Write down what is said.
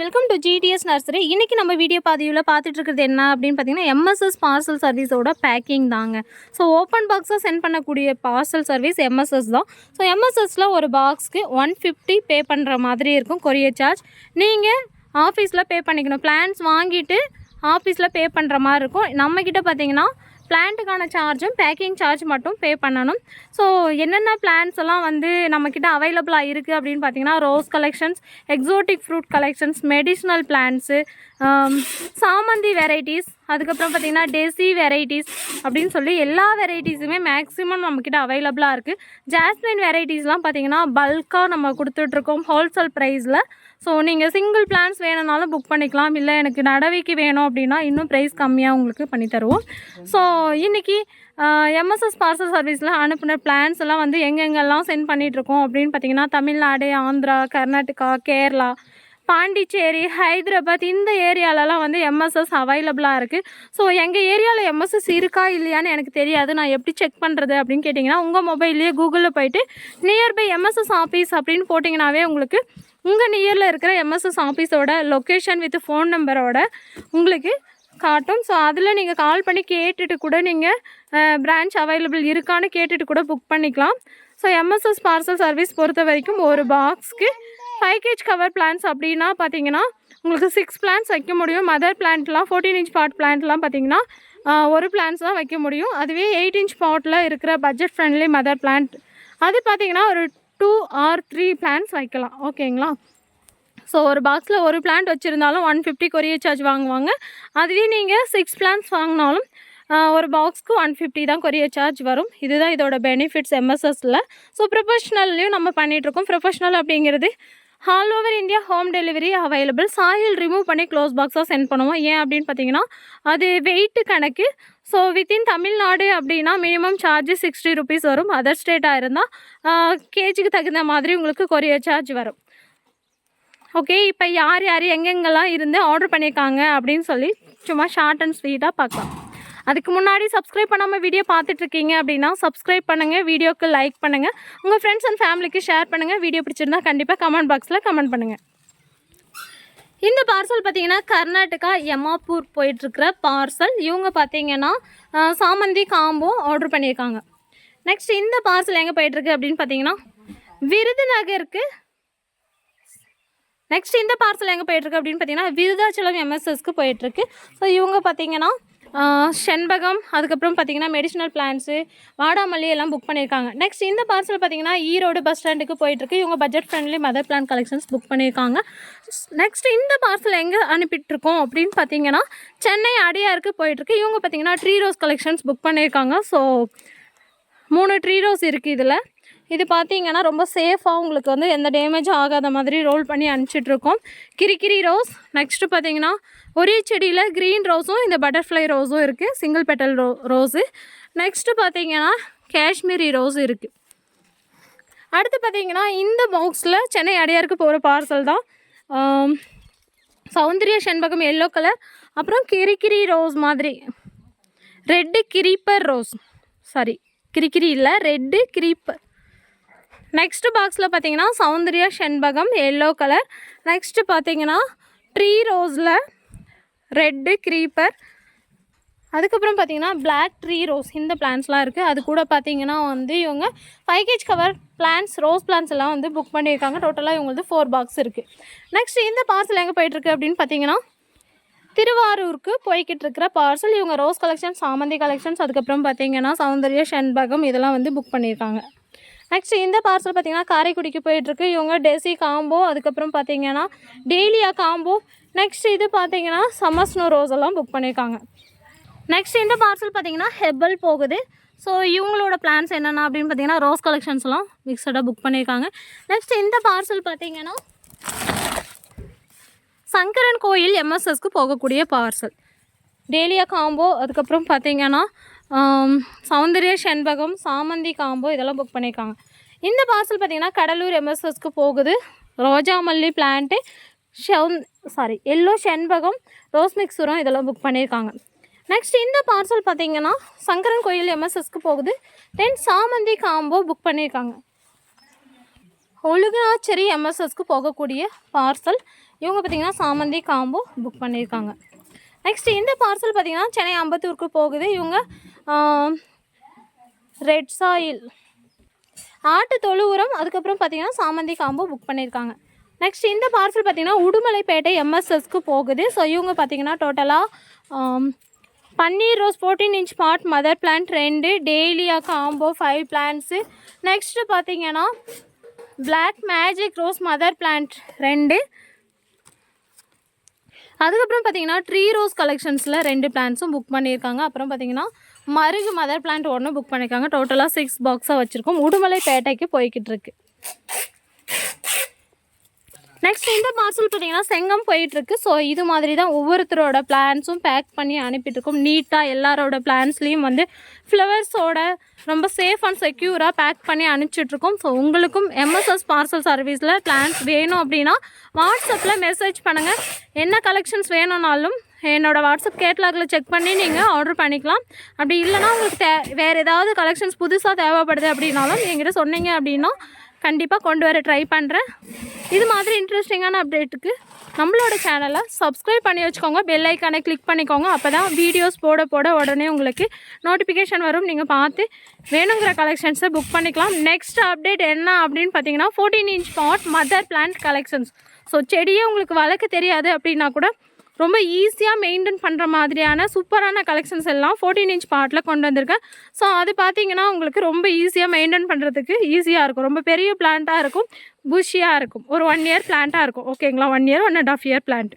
Welcome to GDS nursery இன்றைக்கி நம்ம video பதிவில் பார்த்துட்டு இருக்கிறது என்ன அப்படின்னு பார்த்தீங்கன்னா எம்எஸ்எஸ் பார்சல் சர்வீஸோட பேக்கிங் தாங்க. ஸோ ஓப்பன் பாக்ஸாக சென்ட் பண்ணக்கூடிய பார்சல் சர்வீஸ் எம்எஸ்எஸ் தான். ஸோ எம்எஸ்எஸில் ஒரு பாக்ஸ்க்கு ஒன் ஃபிஃப்டி பே பண்ணுற மாதிரி இருக்கும் கொரியர் சார்ஜ் நீங்கள் ஆஃபீஸில் பே பண்ணிக்கணும். பிளான்ஸ் வாங்கிட்டு ஆஃபீஸில் பே பண்ணுற மாதிரி இருக்கும். நம்மக்கிட்ட பார்த்தீங்கன்னா பிளான்ட்டுக்கான சார்ஜும் பேக்கிங் சார்ஜ் மட்டும் பே பண்ணணும். ஸோ என்னென்ன பிளான்ஸ் எல்லாம் வந்து நம்மக்கிட்ட அவைலபிளாக இருக்குது அப்படின்னு பார்த்தீங்கன்னா rose collections exotic fruit collections medicinal plants சாமந்தி வெரைட்டிஸ் அதுக்கப்புறம் பார்த்தீங்கன்னா டெசி வெரைட்டிஸ் அப்படின்னு சொல்லி எல்லா வெரைட்டிஸுமே மேக்ஸிமம் நம்மக்கிட்ட அவைலபிளாக இருக்குது ஜாஸ்மின் வெரைட்டிஸ்லாம் பார்த்தீங்கன்னா பல்காக நம்ம கொடுத்துட்ருக்கோம் ஹோல்சேல் ப்ரைஸில் ஸோ நீங்கள் சிங்கிள் பிளான்ஸ் வேணும்னாலும் புக் பண்ணிக்கலாம். இல்லை எனக்கு நடவைக்கு வேணும் அப்படின்னா இன்னும் ப்ரைஸ் கம்மியாக உங்களுக்கு பண்ணி தருவோம். ஸோ இன்றைக்கி எம்எஸ்எஸ் பார்சல் சர்வீஸில் அனுப்பின பிளான்ஸ் எல்லாம் வந்து எங்கெங்கெல்லாம் சென்ட் பண்ணிகிட்ருக்கோம் அப்படின்னு பார்த்தீங்கன்னா தமிழ்நாடு ஆந்திரா கர்நாடகா கேரளா பாண்டிச்சேரி ஹைதராபாத் இந்த ஏரியாலலாம் வந்து எம்எஸ்எஸ் அவைலபிளாக இருக்குது ஸோ எங்கள் ஏரியாவில் எம்எஸ்எஸ் இருக்கா இல்லையான்னு எனக்கு தெரியாது. நான் எப்படி செக் பண்ணுறது அப்படின்னு கேட்டிங்கன்னா உங்கள் மொபைல்லையே கூகுளில் போயிட்டு நியர்பை எம்எஸ்எஸ் ஆஃபீஸ் அப்படின்னு போட்டிங்கனாவே உங்களுக்கு உங்கள் நியரில் இருக்கிற எம்எஸ்எஸ் ஆஃபீஸோட லொக்கேஷன் வித் ஃபோன் நம்பரோட உங்களுக்கு காட்டும். ஸோ அதில் நீங்கள் கால் பண்ணி கேட்டுட்டு கூட நீங்கள் பிரான்ச் அவைலபிள் இருக்கான்னு கேட்டுட்டு கூட புக் பண்ணிக்கலாம். ஸோ எம்எஸ்எஸ் பார்சல் சர்வீஸ் பொறுத்த வரைக்கும் ஒரு பாக்ஸ்க்கு ஃபைவ் கேஜ் கவர் பிளான்ஸ் அப்படின்னா பார்த்தீங்கன்னா உங்களுக்கு சிக்ஸ் பிளான்ஸ் வைக்க முடியும். மதர் பிளான்ட்லாம் ஃபோர்டீன் இன்ச் பாட் பிளான்ட்லாம் பார்த்தீங்கன்னா ஒரு பிளான்ஸ் தான் வைக்க முடியும். அதுவே எயிட் இன்ச் பாட்டில் இருக்கிற பட்ஜெட் ஃப்ரெண்ட்லி மதர் பிளான்ட் அது பார்த்தீங்கன்னா ஒரு டூ ஆர் த்ரீ பிளான்ஸ் வைக்கலாம். ஓகேங்களா ஸோ ஒரு பாக்ஸில் ஒரு பிளான்ட் வச்சுருந்தாலும் ஒன் ஃபிஃப்டி கொரியர் சார்ஜ் வாங்குவாங்க. அதுவே நீங்கள் சிக்ஸ் பிளான்ஸ் வாங்கினாலும் ஒரு பாக்ஸ்க்கு ஒன் ஃபிஃப்டி தான் கொரியர் சார்ஜ் வரும். இதுதான் இதோட பெனிஃபிட்ஸ் எம்எஸ்எஸில் ஸோ ப்ரொஃபஷ்னல்லையும் நம்ம பண்ணிகிட்ருக்கோம் ப்ரொஃபஷ்னல் அப்படிங்கிறது all over India home delivery available soil remove பண்ணி க்ளோஸ் பாக்ஸாக சென்ட் பண்ணுவோம். ஏன் அப்படின்னு பார்த்தீங்கன்னா அது வெயிட்டு கணக்கு. ஸோ வித்தின் தமிழ்நாடு அப்படின்னா மினிமம் சார்ஜ் சிக்ஸ்டி ருபீஸ் வரும். அதர் ஸ்டேட்டாக இருந்தால் கேஜிக்கு தகுந்த மாதிரி உங்களுக்கு கொரியர் சார்ஜ் வரும். ஓகே இப்போ யார் யார் எங்கெங்கெல்லாம் இருந்து ஆர்டர் பண்ணியிருக்காங்க அப்படின்னு சொல்லி சும்மா ஷார்ட் அண்ட் ஸ்வீட்டாக பார்க்கலாம். அதுக்கு முன்னாடி சப்ஸ்கிரைப் பண்ணாமல் வீடியோ பார்த்துட்ருக்கீங்க அப்படின்னா சப்ஸ்கிரைப் பண்ணுங்கள் வீடியோக்கு லைக் பண்ணுங்கள் உங்கள் ஃப்ரெண்ட்ஸ் அண்ட் ஃபேமிலிக்கு ஷேர் பண்ணுங்கள் வீடியோ பிடிச்சிருந்தா கண்டிப்பாக கமெண்ட் பாக்ஸில் கமெண்ட் பண்ணுங்கள் இந்த பார்சல் பார்த்தீங்கன்னா கர்நாடகா எம்மாப்பூர் போயிட்டுருக்கிற பார்சல் இவங்க பார்த்தீங்கன்னா சாமந்தி காம்போ ஆர்டர் பண்ணியிருக்காங்க. நெக்ஸ்ட் இந்த பார்சல் எங்கே போயிட்டுருக்கு அப்படின்னு பார்த்தீங்கன்னா விருதுநகருக்கு. நெக்ஸ்ட் இந்த பார்சல் எங்கே போயிட்டுருக்கு அப்படின்னு பார்த்தீங்கன்னா விருதாச்சலம் எம்எஸ்எஸ்க்கு போயிட்டுருக்கு ஸோ இவங்க பார்த்தீங்கன்னா செண்பகம் அதுக்கப்புறம் பார்த்தீங்கன்னா மெடிசனல் பிளான்ஸு வாடாமல்லி எல்லாம் புக் பண்ணியிருக்காங்க நெக்ஸ்ட் இந்த பார்சல் பார்த்தீங்கன்னா ஈரோடு பஸ் ஸ்டாண்டுக்கு போயிட்டுருக்கு. இவங்க budget friendly mother plant collections book பண்ணியிருக்காங்க நெக்ஸ்ட் இந்த பார்சல் எங்கே அனுப்பிட்டுருக்கோம் அப்படின்னு பார்த்தீங்கன்னா சென்னை அடியாருக்கு போயிட்டுருக்கு. இவங்க பார்த்தீங்கன்னா ட்ரீ ரோஸ் கலெக்ஷன்ஸ் புக் பண்ணியிருக்காங்க ஸோ மூணு ட்ரீ ரோஸ் இருக்குது இதில். இது பார்த்தீங்கன்னா ரொம்ப சேஃபாக உங்களுக்கு வந்து எந்த டேமேஜும் ஆகாத மாதிரி ரோல் பண்ணி அனுப்பிச்சிட்ருக்கோம் கிரிக்கிரி ரோஸ் நெக்ஸ்ட்டு பார்த்தீங்கன்னா ஒரே செடியில் க்ரீன் ரோஸும் இந்த பட்டர்ஃப்ளை ரோஸும் இருக்குது சிங்கிள் பெட்டல் ரோ ரோஸு நெக்ஸ்ட்டு பார்த்தீங்கன்னா காஷ்மீரி ரோஸ் இருக்குது அடுத்து பார்த்தீங்கன்னா இந்த பாக்ஸில் சென்னை அடையாருக்கு போகிற பார்சல் தான். சௌந்தரிய செண்பகம் எல்லோ கலர் அப்புறம் கிரிக்கிரி ரோஸ் மாதிரி. ரெட்டு கிரீப்பர் ரோஸ் சாரி கிரிக்கிரி இல்லை ரெட்டு கிரீப்பர் நெக்ஸ்ட் பாக்ஸில் பார்த்தீங்கன்னா சௌந்தர்யா செண்பகம் எல்லோ கலர் நெக்ஸ்ட்டு பார்த்தீங்கன்னா ட்ரீ ரோஸில் ரெட்டு க்ரீப்பர் அதுக்கப்புறம் பார்த்தீங்கன்னா பிளாக் ட்ரீ ரோஸ் இந்த பிளான்ஸ்லாம் இருக்குது அது கூட பார்த்தீங்கன்னா வந்து இவங்க five KG cover plants rose plants எல்லாம் வந்து புக் பண்ணியிருக்காங்க. டோட்டலாக இவங்களுக்கு ஃபோர் பாக்ஸ் இருக்குது நெக்ஸ்ட் இந்த பார்சல் எங்கே போயிட்டுருக்கு அப்படின்னு பார்த்தீங்கன்னா திருவாரூருக்கு போய்கிட்டு இருக்கிற பார்சல் இவங்க ரோஸ் கலெக்ஷன்ஸ் சாமந்தி கலெக்ஷன்ஸ் அதுக்கப்புறம் பார்த்தீங்கன்னா சௌந்தர்ய செண்பகம் இதெல்லாம் வந்து புக் பண்ணியிருக்காங்க. நெக்ஸ்ட் இந்த பார்சல் பார்த்தீங்கன்னா காரைக்குடிக்கு போயிட்டுருக்கு. இவங்க டெசி காம்போ அதுக்கப்புறம் பார்த்தீங்கன்னா டெய்லியா காம்போ நெக்ஸ்ட் இது பார்த்தீங்கன்னா சம்மர் ஸ்னோ ரோஸ் எல்லாம் புக் பண்ணியிருக்காங்க நெக்ஸ்ட் இந்த பார்சல் பார்த்தீங்கன்னா ஹெர்பல் போகுது. ஸோ இவங்களோட பிளான்ஸ் என்னென்ன அப்படின்னு பார்த்தீங்கன்னா ரோஸ் கலெக்ஷன்ஸ்லாம் மிக்சடாக புக் பண்ணியிருக்காங்க நெக்ஸ்ட் இந்த பார்சல் பார்த்தீங்கன்னா சங்கரன் கோயில் எம்எஸ்எஸ்க்கு போகக்கூடிய பார்சல் டெய்லியாக காம்போ அதுக்கப்புறம் பார்த்தீங்கன்னா சௌந்தர்ய செண்பகம் சாமந்தி காம்போ இதெல்லாம் புக் பண்ணியிருக்காங்க. இந்த பார்சல் பார்த்திங்கன்னா கடலூர் எம்எஸ்எஸ்க்கு போகுது. ரோஜா மல்லி பிளான்ட்டு ஷவுன் சாரி எல்லோ செண்பகம் ரோஸ் மிக்ஸ் இதெல்லாம் புக் பண்ணியிருக்காங்க. நெக்ஸ்ட் இந்த பார்சல் பார்த்தீங்கன்னா சங்கரன் கோயில் எம்எஸ்எஸ்க்கு போகுது. தென் சாமந்தி காம்போ புக் பண்ணியிருக்காங்க. ஒழுகுனாச்சேரி எம்எஸ்எஸ்க்கு போகக்கூடிய பார்சல் இவங்க பார்த்திங்கன்னா சாமந்தி காம்போ புக் பண்ணியிருக்காங்க. நெக்ஸ்ட் இந்த பார்சல் பார்த்தீங்கன்னா சென்னை அம்பத்தூருக்கு போகுது. இவங்க ரெட் சாயில் ஆட்டு தொழு உரம் அதுக்கப்புறம் பார்த்தீங்கன்னா சாமந்தி காம்போ புக் பண்ணியிருக்காங்க நெக்ஸ்ட் இந்த பார்சல் பார்த்தீங்கன்னா உடுமலைப்பேட்டை எம்எஸ்எஸ்க்கு போகுது. ஸோ இவங்க பார்த்தீங்கன்னா டோட்டலாக பன்னீர் rose fourteen inch pot mother plant ரெண்டு டெய்லியா காம்போ ஃபைவ் பிளான்ட்ஸு நெக்ஸ்ட்டு பார்த்தீங்கன்னா black magic rose mother plant ரெண்டு. அதுக்கப்புறம் பார்த்தீங்கன்னா ட்ரீ ரோஸ் கலெக்ஷன்ஸில் ரெண்டு பிளான்ஸும் புக் பண்ணியிருக்காங்க. அப்புறம் பார்த்தீங்கன்னா மருகு மதர் பிளான்ட் ஒன்று புக் பண்ணியிருக்காங்க டோட்டலாக சிக்ஸ் பாக்ஸாக வச்சுருக்கோம். உடுமலை பேட்டைக்கு போய்கிட்டு இருக்குது நெக்ஸ்ட் இந்த பார்சல் பார்த்தீங்கன்னா செங்கம் போயிட்டுருக்கு. ஸோ இது மாதிரி தான் ஒவ்வொருத்தரோட பிளான்ஸும் பேக் பண்ணி அனுப்பிட்டுருக்கோம். நீட்டாக எல்லாரோட பிளான்ஸ்லேயும் வந்து ஃப்ளவர்ஸோட ரொம்ப சேஃப் அண்ட் செக்யூராக பேக் பண்ணி அனுப்பிச்சிட்ருக்கோம் ஸோ உங்களுக்கும் எம்எஸ்எஸ் பார்சல் சர்வீஸில் பிளான்ஸ் வேணும் அப்படின்னா வாட்ஸ்அப்பில் மெசேஜ் பண்ணுங்கள் என்ன கலெக்ஷன்ஸ் வேணும்னாலும் என்னோடய வாட்ஸ்அப் கேட்லாகில் செக் பண்ணி நீங்கள் ஆர்டர் பண்ணிக்கலாம். அப்படி இல்லைனா உங்களுக்கு தே வேறு ஏதாவது கலெக்ஷன்ஸ் புதுசாக தேவைப்படுது அப்படின்னாலும் என்கிட்ட சொன்னீங்க அப்படின்னா கண்டிப்பாக கொண்டு வர ட்ரை பண்ணுறேன் இது மாதிரி இன்ட்ரெஸ்டிங்கான அப்டேட்டுக்கு நம்மளோட சேனலை சப்ஸ்கிரைப் பண்ணி வச்சுக்கோங்க. பெல் ஐக்கானை கிளிக் பண்ணிக்கோங்க. அப்போ தான் வீடியோஸ் போட போட உடனே உங்களுக்கு நோட்டிஃபிகேஷன் வரும். நீங்கள் பார்த்து வேணுங்கிற கலெக்ஷன்ஸை புக் பண்ணிக்கலாம். நெக்ஸ்ட் அப்டேட் என்ன அப்படின்னு பார்த்தீங்கன்னா fourteen inch pot mother plant collections so செடியே உங்களுக்கு வளர்க்க தெரியாது அப்படின்னா கூட ரொம்ப ஈஸியாக மெயின்டைன் பண்ணுற மாதிரியான சூப்பரான கலெக்ஷன்ஸ் எல்லாம் ஃபோர்டீன் இன்ச் பாட்டில் கொண்டு வந்திருக்கேன். ஸோ அது பார்த்தீங்கன்னா உங்களுக்கு ரொம்ப ஈஸியாக மெயின்டைன் பண்ணுறதுக்கு ஈஸியாக இருக்கும். ரொம்ப பெரிய பிளான்ட்டாக இருக்கும் புஷியாக இருக்கும். ஒரு ஒன் இயர் பிளான்ட்டாக இருக்கும். ஓகேங்களா one year one and half year plant